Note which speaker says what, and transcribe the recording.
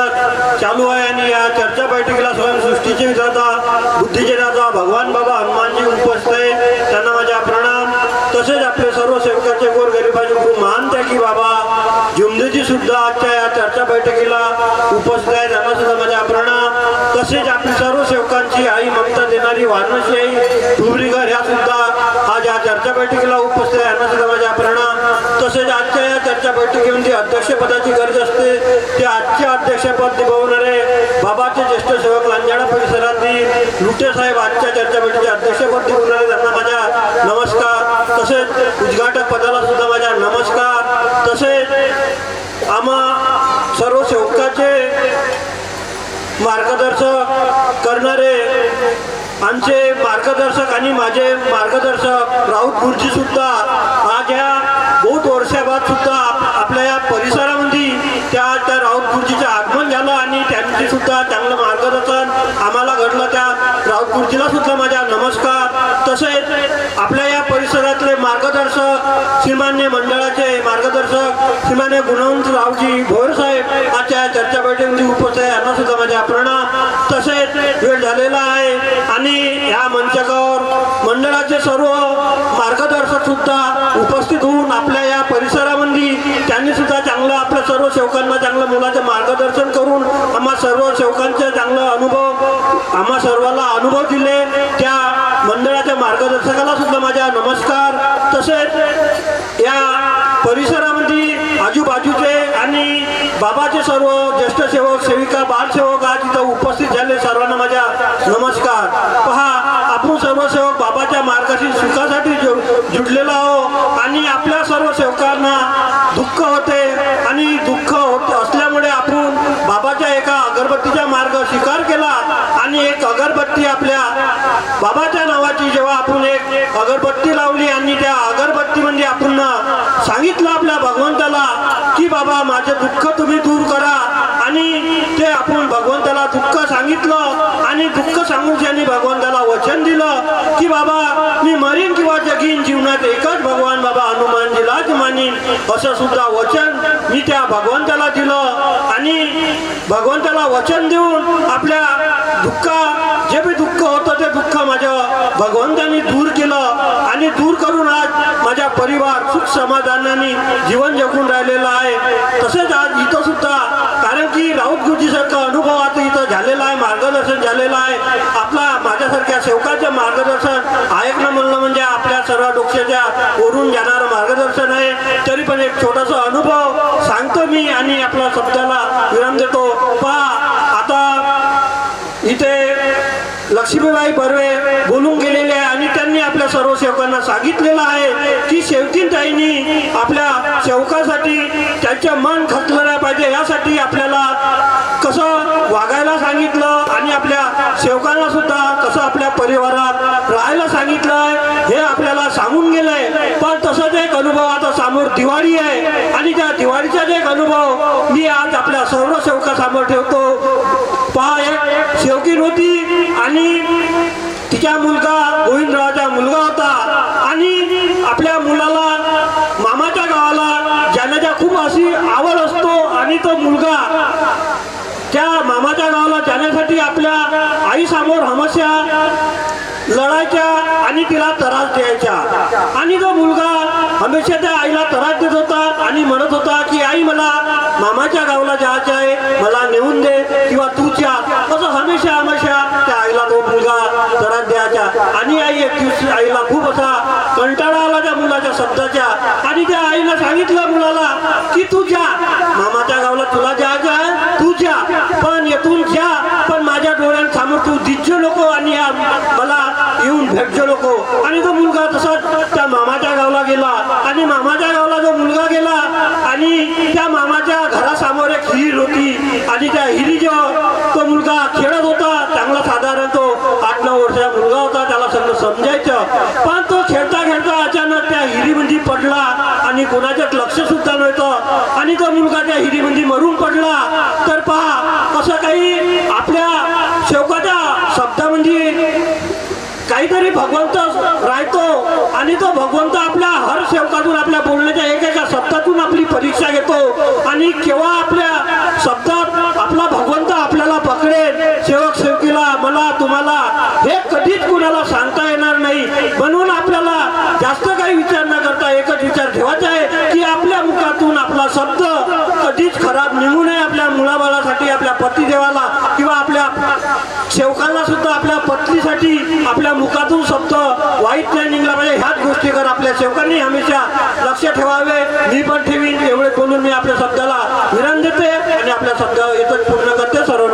Speaker 1: चालू आहे आणि या चर्चा बैठकीला स्वयंसृष्टीचे विधाता बुद्धीचे भगवान बाबा हनुमानजी उपस्थित आहे. त्यांना माझा प्रणाम. तसेच आपले सर्व सेवकाचे गोर गरिबाचे खूप महान त्यागी बाबा जुमदेजी सुद्धा आजच्या या चर्चा बैठकीला उपस्थित आहे त्यांना सुद्धा माझा प्रणाम. तसेच आपली सर्व सेवकांची आई ममता देणारी वारणसी आई ठुबरीकर ह्या सुद्धा आज या चर्चा बैठकीला उपस्थित आहे. यांना सुद्धा माझा प्रणाम तसेच आजच्या या चर्चा बैठकीमध्ये अध्यक्षपदाची गरज असते ते आजचे अध्यक्षपद निभावणारे बाबाचे ज्येष्ठ सेवक लांजाडा परिसरातील लुटे साहेब आजच्या चर्चा अध्यक्षपद निभावणारे त्यांना माझा नमस्कार. तसेच उद्घाटक पदाला सुद्धा माझा नमस्कार. तसेच आम्हा सर्व सेवकाचे मार्गदर्शक करणारे आमचे मार्गदर्शक आणि माझे मार्गदर्शक राऊत गुरुजी सुद्धा आज ह्या बहुत वर्षाबाद सुद्धा आप- आपल्या या परिसरामध्ये त्या त्या राऊत गुरुजीचं आगमन झालं आणि त्यांची सुद्धा चांगलं मार्गदर्शन आम्हाला घडलं त्या राऊतपूरजीला सुद्धा माझा नमस्कार. तसेच आपल्या या परिसरातले मार्गदर्शक श्रीमान्य मंडळाचे मार्गदर्शक श्रीमान्य गुणवंत रावजी भोर साहेब आजच्या चर्चा बैठकीमध्ये उपस्थित आहे. यांना सुद्धा माझ्या प्रणाम. तसेच वेळ झालेला आहे आणि ह्या मंचकावर मंडळाचे सर्व मार्गदर्शक सुद्धा उपस्थित होऊन आपल्या या परिसरामध्ये त्यांनी सुद्धा चांगलं आपल्या सर्व सेवकांना चांगलं मुलाचं मार्गदर्शन करून आम्हा सर्व सेवकांचे चांगला अनुभव आम्हा सर्वांना अनुभव दिले. त्या मंडळाच्या मार्गदर्शकाला सुद्धा माझ्या नमस्कार. तसेच या परिसरामध्ये आजूबाजूचे आणि बाबाचे सर्व ज्येष्ठ सेवक सेविका बालसेवक आज इथं उपस्थित झाले. सर्वांना माझ्या नमस्कार. पहा आपण सर्व सेवक बाबाच्या मार्गाशी सुखासाठी जु- आहो आणि आपल्या सर्व सेवकांना दुःख होत असल्यामुळे आपण बाबाच्या एका अगरबत्तीचा मार्ग स्वीकार केला आणि एक अगरबत्ती आपल्या बाबाच्या नावाची जेव्हा आपण एक अगरबत्ती लावली आणि त्या अगरबत्तीमध्ये आपण सांगितलं आपल्या भगवंताला की बाबा माझे दुःख तुम्ही दूर करा. आणि ते आपण भगवंताला दुःख सांगितलं आणि दुःख सांगून त्यांनी भगवंताला वचन दिलं. की बाबा मी मरीन किंवा जगीन जीवनात एकच भगवान बाबा हनुमानजीलाच मानीन असं सुद्धा वचन मी त्या भगवंताला दिलं. आणि भगवंताला वचन देऊन आपल्या दुःख जे बी दुःख होतं ते दुःख माझं भगवंतानी दूर केलं. आणि दूर करून आज माझ्या परिवार सुख समाधानाने जीवन जगून राहिलेलं आहे. तसेच आज इथं सुद्धा कारण की राऊत गुरुजीसारखा अनुभव मार्गदर्शन झालेलं आहे. आपला माझ्यासारख्या सेवकाचं मार्गदर्शन ऐकणं म्हणलं म्हणजे आपल्या सर्व डोक्याच्या ओरून जाणारं मार्गदर्शन आहे. तरी पण एक छोटासा अनुभव सांगतो मी आणि आपल्या शब्दाला विराम देतो. पहा आता इथे लक्ष्मीबाई बर्वे बोलून गेलेले आहे आणि त्यांनी आपल्या सर्व सेवकांना सांगितलेलं आहे की शेवकीनताईंनी आपल्या सेवकासाठी त्यांचं मन खचलं नाही पाहिजे. यासाठी आपल्या कसं वागायला सांगितलं आणि आपल्या सेवकांना सुद्धा कसं आपल्या परिवारात राहायला सांगितलं हे आपल्याला सांगून गेलंय. पण तसंच एक अनुभव आता समोर दिवाळी आहे. आणि त्या दिवाळीचाच एक अनुभव मी आज आपल्या सर्व सेवकासमोर ठेवतो. पहा एक शेवकीन होती आणि तिचा मुलगा गोविंदरावचा मुलगा होता. आणि आपल्या मुलाला मामाच्या गावाला जाण्याचा खूप अशी आवड असतो आणि तो मुलगा त्या मामाच्या गावाला जाण्यासाठी आपल्या आईसमोर हमेशा लढायच्या आणि तिला त्रास द्यायच्या आणि तो मुलगा हमेशा त्या आईला त्रास देत होता आणि म्हणत होता की आई मला मामाच्या गावाला जायचं आहे. मला नेऊन दे किंवा तू असं हमेशा हमेशा त्या आईला तो मुलगा त्रास द्यायचा. आणि आई एक दिवशी आईला खूप असा कंटाळा आला त्या मुलाच्या शब्दाच्या आणि त्या आईला सांगितलं मुलाला की तू जा. मामाच्या गावाला तुला जायचं आहे. तू जा. पण येथून जा पण माझ्या डोळ्यांसमोर तू दिसजो नको आणि या मला येऊन भेटचे लोक हो. आणि तो मुलगा तसाच त्या मामाच्या गावाला गेला. आणि मामाच्या गावाला जो मुलगा गेला आणि त्या मामाच्या घरासमोर एक हिरीर होती. आणि त्या हिरीजवळ तो मुलगा खेळत होता चांगला साधारण तो आठ नऊ वर्षाचा मुलगा होता त्याला सगळं समजायचं. पण तो खेळता खेळता अचानक त्या हिरीमध्ये पडला आणि कोणाच्यात लक्ष सुद्धा नव्हतं. आणि तो मुलगा त्या हिरीमध्ये मरून पडला. तर पहा असं काही आपल्या शेवकाच्या शब्दामध्ये काहीतरी भगवंत राहतो आणि तो भगवंत आपल्या हर सेवकातून आपल्या बोलण्याच्या एक एका शब्दातून आपली परीक्षा घेतो. आणि केव्हा आपल्या शब्दात आपला भगवंत आपल्याला पकडेल सेवक सेवकीला मला तुम्हाला हे कधीच कुणाला सांगता येणार नाही. म्हणून आपल्याला जास्त काही विचार न करता एकच विचार ठेवायचा आहे की आपल्या मुखातून आपला शब्द कधीच खराब निघू नये. आपल्या आपल्या मुखातून शब्द वाईट नाही निघला पाहिजे. ह्याच गोष्टीकडे आपल्या सेवकांनी हमेशा लक्ष ठेवावे. मी पण ठेवीन. एवढे बोलून मी आपल्या शब्दाला विराम देते आणि आपल्या शब्द येतच पूर्ण करते सर्व